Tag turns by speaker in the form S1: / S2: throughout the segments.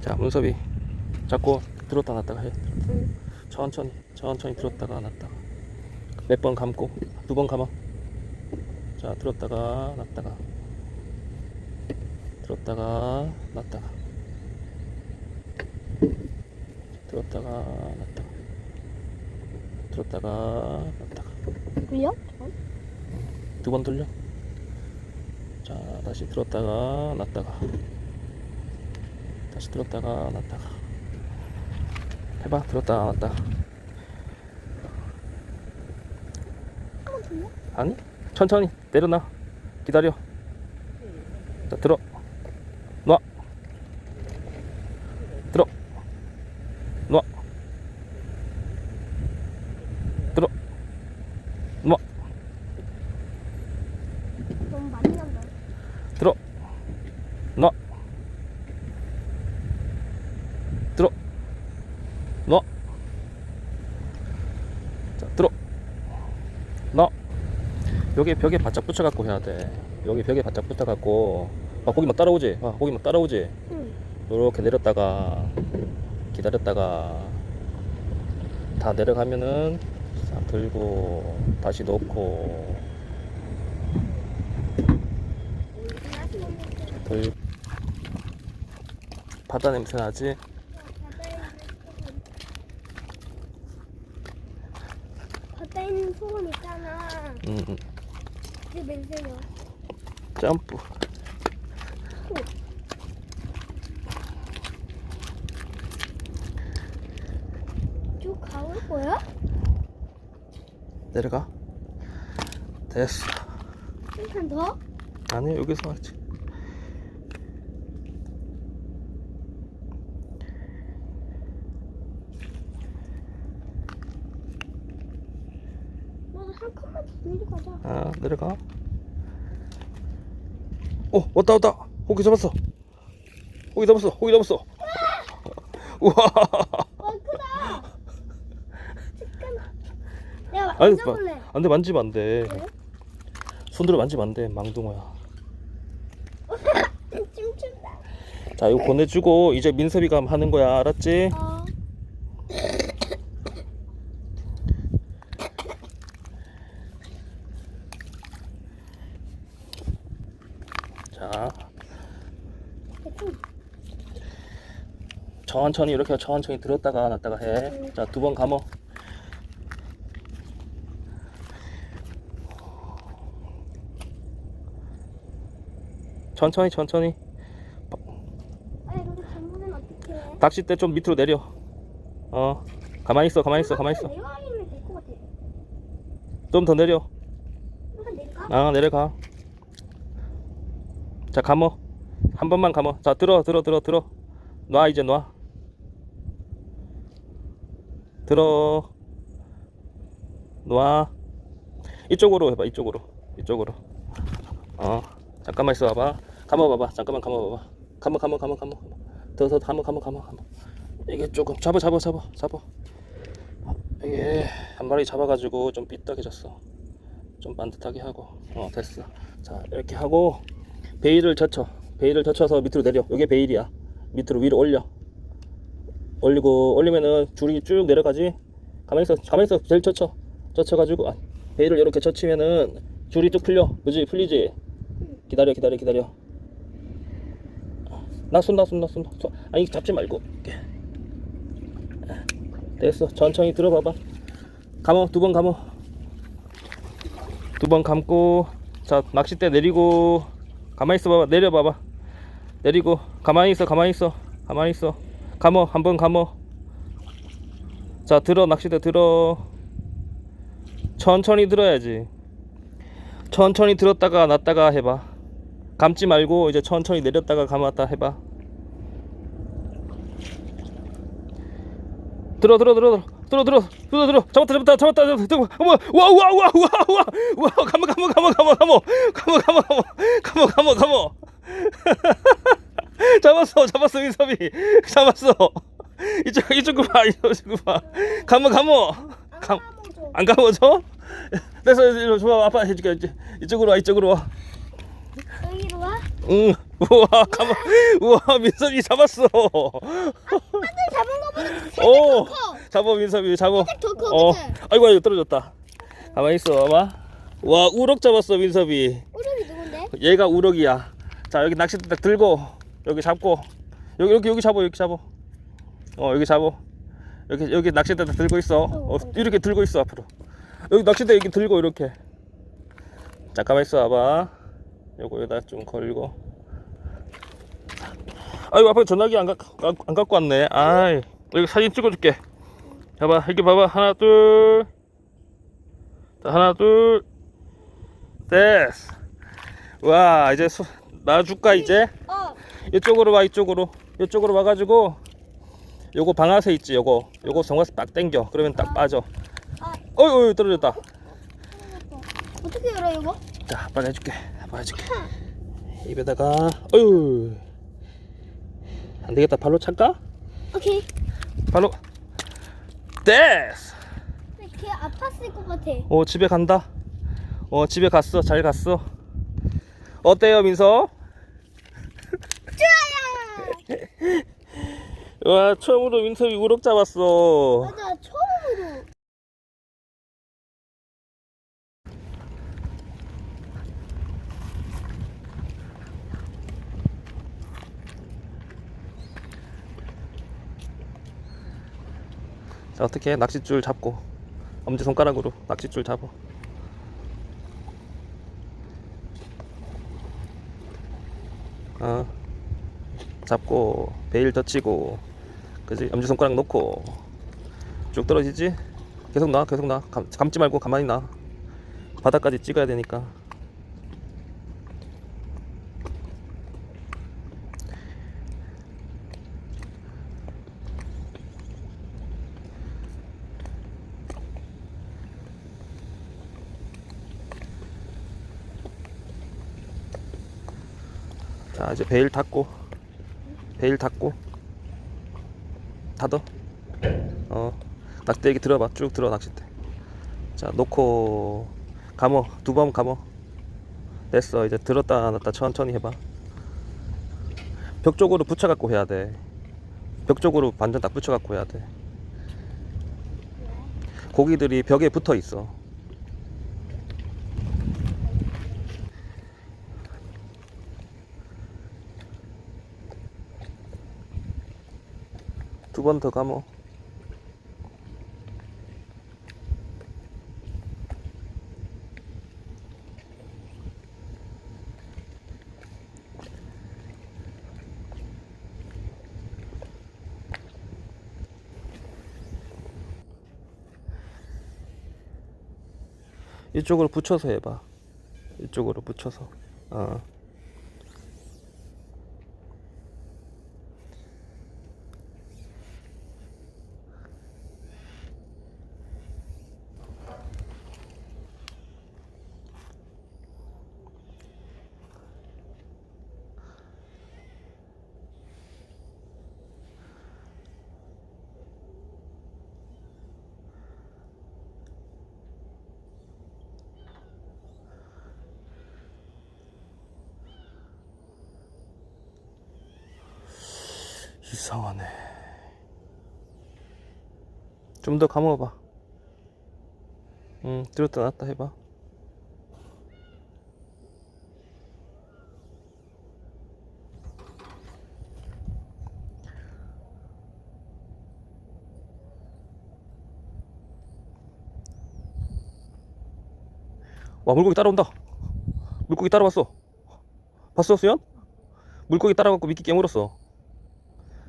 S1: 자 문섭이 자꾸 들었다 놨다가 해.
S2: 응.
S1: 천천히 천천히 들었다가 놨다가. 몇 번 감고? 두 번 감아? 자 들었다가 놨다가. 들었다가 놨다가. 들었다가 놨다가. 들었다가 놨다가.
S2: 돌려?
S1: 두 번 돌려? 자 다시 들었다가 놨다가 다시 들었다가 놨다가. 해봐 들었다가
S2: 돌려?
S1: 아니 천천히 내려놔. 기다려. 자 들어 놔 들어 놔 들어 놔
S2: 너무 많이 난다.
S1: 들어 놔 들어 놔 자, 들어 놔 여기 벽에 바짝 붙여갖고 해야 돼 여기 벽에 바짝 붙여갖고 아, 거기 막 따라오지 아, 거기 막 따라오지
S2: 응.
S1: 이렇게 내렸다가 기다렸다가 다 내려가면은 싹 들고 다시 놓고 들 바다 냄새 나지?
S2: 바다에 있는 소금 있잖아.
S1: 응, 응.
S2: 그 냄새요.
S1: 점프
S2: 쭉 가올 거야?
S1: 내려가 됐어
S2: 한 칸 더?
S1: 아니 여기서 하지
S2: 나도 한 칸만 더 내려가자.
S1: 아 내려가 오 왔다 왔다 고기 잡았어 고기 잡았어 고기 잡았어 우와
S2: 와 크다. 잠깐만. 내가
S1: 아니
S2: 만져볼래.
S1: 안돼 만지면 안돼
S2: 왜?
S1: 손들어 만지면 안돼 망둥어야
S2: 춤춘다.
S1: 자 이거 보내주고 이제 민섭이가 하는 거야 알았지?
S2: 어.
S1: 자. 천천히 이렇게 천천히 들었다가 놨다가 해. 자, 두 번 감어. 천천히 천천히. 낚싯대 좀 밑으로 내려. 어. 가만히 있어. 가만히 있어. 가만히 있어. 좀 더 내려. 아, 내려가. 자, 감어. 한 번만 감어. 자, 들어 들어 들어 들어. 놔 이제 놔. 들어. 놔. 이쪽으로 해봐. 이쪽으로. 이쪽으로. 어. 잠깐만 있어 봐봐. 감아 봐봐. 잠깐만 감아 봐봐. 감아 감아 감아 감아. 더더 감아 감아 감아 감아. 이게 조금 잡아 잡아 잡아 잡아. 이게 한 마리 잡아가지고 좀 삐딱해졌어. 좀 반듯하게 하고. 어 됐어. 자 이렇게 하고 베일을 젖혀. 베일을 젖혀서 밑으로 내려. 이게 베일이야. 밑으로 위로 올려. 올리고 올리면은 줄이 쭉 내려가지. 가만히 있어. 가만히 있어. 제일 젖혀. 젖혀가지고 아, 베일을 이렇게 젖히면은 줄이 쭉 풀려. 그지? 풀리지? 기다려 기다려 기다려. 나손나손나손 손. 아니 잡지 말고. 됐어. 천천히 들어봐봐. 감어 두 번 감어. 두 번 감고 자 낚싯대 내리고 가만히 있어 봐봐. 내려 봐봐. 내리고 가만히 있어 가만히 있어. 가만히 있어. 감어 한번 감어. 자 들어 낚싯대 들어. 천천히 들어야지. 천천히 들었다가 놨다가 해봐. 감지 말고 이제 천천히 내렸다가 감았다 해봐. 들어 들어 들어 들어 들어 들어 들어 잡았다 잡았다 잡았다 잡았다. 어머 와와와와와와. 감어 감어 감어 감어 감어 감어 감어 감어 감어 감어 감어 잡았어 잡았어 민섭이. 잡았어. 이쪽 이쪽 봐 이쪽 봐 감,
S2: 감아보죠.
S1: 안 감어져? 됐어 이리 좋아 아빠 해줄게. 이제 이쪽으로 와 이쪽으로
S2: 여기로 와.
S1: 와응. 우와 가만 우와 민섭이 잡았어.
S2: 하늘 잡은
S1: 오
S2: 커.
S1: 잡아 민섭이 잡아
S2: 더 커,
S1: 어.
S2: 그치?
S1: 아이고 아이고 떨어졌다. 가만히 있어 봐봐. 와 우럭 잡았어 민섭이.
S2: 우럭이 누군데?
S1: 얘가 우럭이야. 자 여기 낚싯대 딱 들고 여기 잡고. 여기 여기 여기 잡아 여기 잡아 어 여기 잡아 여기 여기 낚싯대 딱 들고 있어. 어, 이렇게 들고 있어 앞으로. 여기 낚싯대 여기 들고 이렇게. 잠깐만 있어 봐봐. 요거 여기다 좀 걸고. 아이고 아빠 전화기 안, 가, 안, 안 갖고 왔네. 아이 여기 사진 찍어줄게. 봐봐 이렇게 봐봐. 하나 둘. 자, 하나 둘. 됐어. 와 이제 소, 놔줄까 이제?
S2: 어.
S1: 이쪽으로 와 이쪽으로. 이쪽으로 와가지고 요거 방아쇠 있지 요거. 요거 정화쇠 딱 당겨. 그러면 딱 빠져.
S2: 아.
S1: 어이 어이 떨어졌다.
S2: 어떻게 열어 이거?
S1: 자 아빠가 해줄게. 아빠가 해줄게. 입에다가 어휴. 안 되겠다. 발로 찰까?
S2: 오케이.
S1: 발로 됐어
S2: 근데 걔 아팠을 것 같아.
S1: 어 집에 간다 어 집에 갔어 잘 갔어 어때요 민서?
S2: 좋아요.
S1: 와 처음으로 민섭이 우럭 잡았어
S2: 맞아 처음으로.
S1: 자 어떻게 해? 낚싯줄 잡고. 엄지 손가락으로 낚싯줄 잡아. 어. 잡고 베일 젖히고 그지? 엄지 손가락 놓고. 쭉 떨어지지? 계속 나 계속 나 감, 감지 말고 가만히 나 바닥까지 찍어야 되니까 자 이제 베일 닫고 베일 닫고 닫어. 어 여기 들어봐. 쭉 들어 낚싯대. 자 놓고 감어. 두 번 감어. 됐어. 이제 들었다 놨다 천천히 해봐. 벽 쪽으로 붙여 갖고 해야 돼 벽 쪽으로 반전 딱 붙여 갖고 해야 돼. 고기들이 벽에 붙어 있어 두 번 더 감어 이쪽으로 붙여서 해봐. 이쪽으로 붙여서. 어. 이상하네. 좀 더 감아봐. 응, 들었다 놨다 해봐. 와, 물고기 따라온다. 물고기 따라왔어. 봤어, 수연? 물고기 따라갖고 미끼 깨물었어.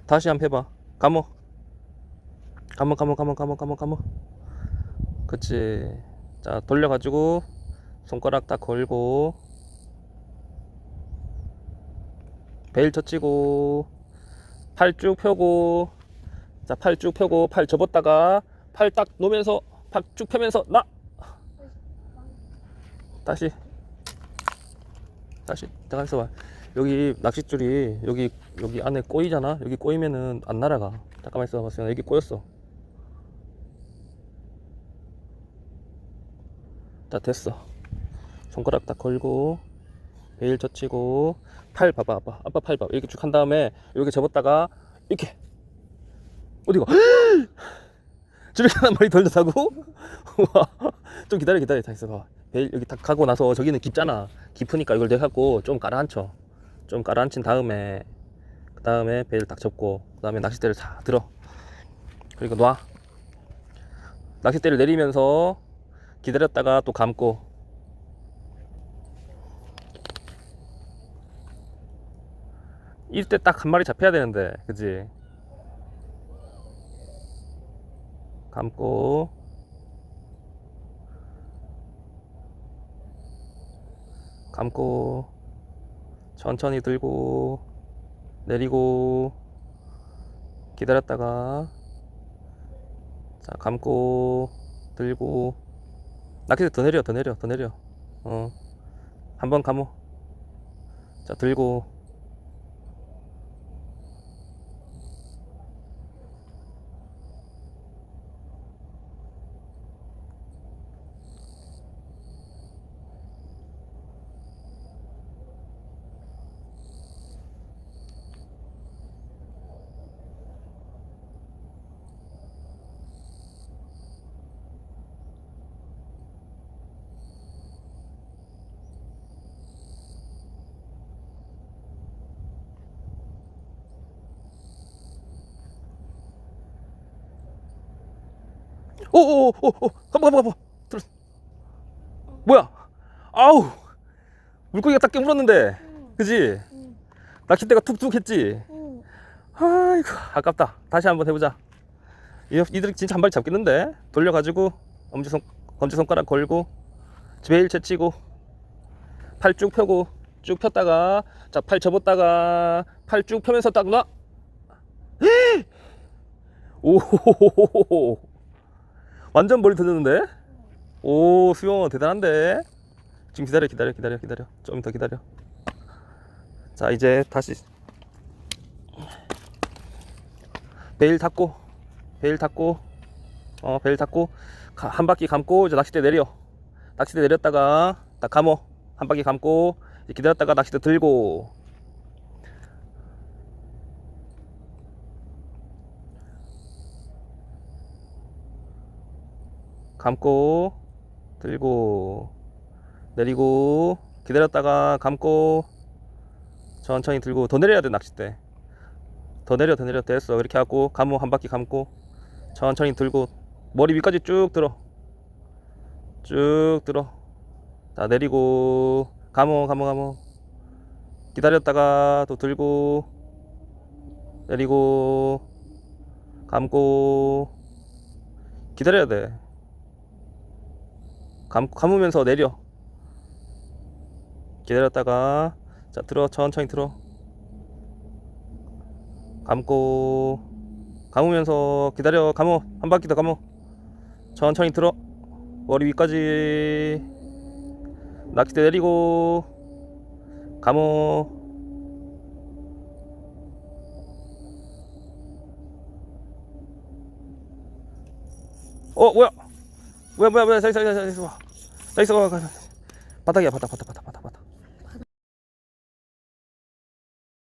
S1: 다시 한번 해봐. 감어. 감어, 감어, 감어, 감어, 감어, 감어. 그치. 자, 돌려가지고, 손가락 딱 걸고, 베일 젖히고, 팔 쭉 펴고, 자, 팔 쭉 펴고, 팔 접었다가, 팔 딱 놓으면서, 팔 쭉 펴면서, 나! 다시. 다시. 잠깐 있어봐. 여기 낚싯줄이 여기 여기 안에 꼬이잖아? 여기 꼬이면은 안 날아가. 잠깐만 있어 봤어요. 여기 꼬였어. 자 됐어. 손가락 딱 걸고 베일 젖히고 팔 봐봐 아빠 아빠 팔 봐봐. 이렇게 쭉 한 다음에 이렇게 접었다가 이렇게. 어디가? 하나 머리 돌려사고? 좀 기다려 기다려. 다 있어 봐 베일 여기 딱 가고 나서 저기는 깊잖아. 깊으니까 이걸 내갖고 좀 가라앉혀. 좀 가라앉힌 다음에 그 다음에 베일 딱 접고 그 다음에 낚싯대를 다 들어. 그리고 놔. 낚싯대를 내리면서 기다렸다가 또 감고. 이때 딱 한 마리 잡혀야 되는데 그지 감고. 감고. 천천히 들고 내리고 기다렸다가 자 감고 들고. 낚싯대 더 내려 더 내려 더 내려. 어 한번 감어. 자 들고 오오오오 가봐 가봐 가봐. 들어. 뭐야? 아우 물고기가 딱 깨물었는데.
S2: 응,
S1: 그지?
S2: 응,
S1: 낚싯대가 툭툭 했지.
S2: 응.
S1: 아이고 아깝다. 다시 한번 해보자. 이, 이들 진짜 한 마리 잡겠는데? 돌려가지고 엄지손 검지손가락 걸고 베일 채 치고 팔 쭉 펴고 쭉 폈다가 자 팔 접었다가 팔 쭉 펴면서 딱 놔. 오 완전 머리 터졌는데? 오 수영 대단한데? 지금 기다려 기다려 기다려 기다려. 좀 더 기다려. 자 이제 다시. 베일 닫고 베일 닫고 어 베일 가- 한 바퀴 감고 이제 낚싯대 내려. 낚싯대 내렸다가 딱 감어. 한 바퀴 감고 기다렸다가 낚싯대 들고 감고 들고 내리고 기다렸다가 감고 천천히 들고 더 내려야 돼 낚싯대. 더 내려 더 내려 됐어. 이렇게 하고 감어 한 바퀴 감고 천천히 들고 머리 위까지 쭉 들어. 쭉 들어. 자 내리고 감어 감어 감어 기다렸다가 또 들고 내리고 감고 기다려야 돼 감, 감으면서 내려. 기다렸다가 자 들어 천천히 들어. 감고 감으면서 기다려 감어. 한 바퀴 더 감어. 천천히 들어. 머리 위까지. 낚싯대 내리고 감어. 어 뭐야 뭐야 뭐야 뭐야 저기 저기 저기 저기 저기 저기 바닥이야 바닥 바닥 바닥 바닥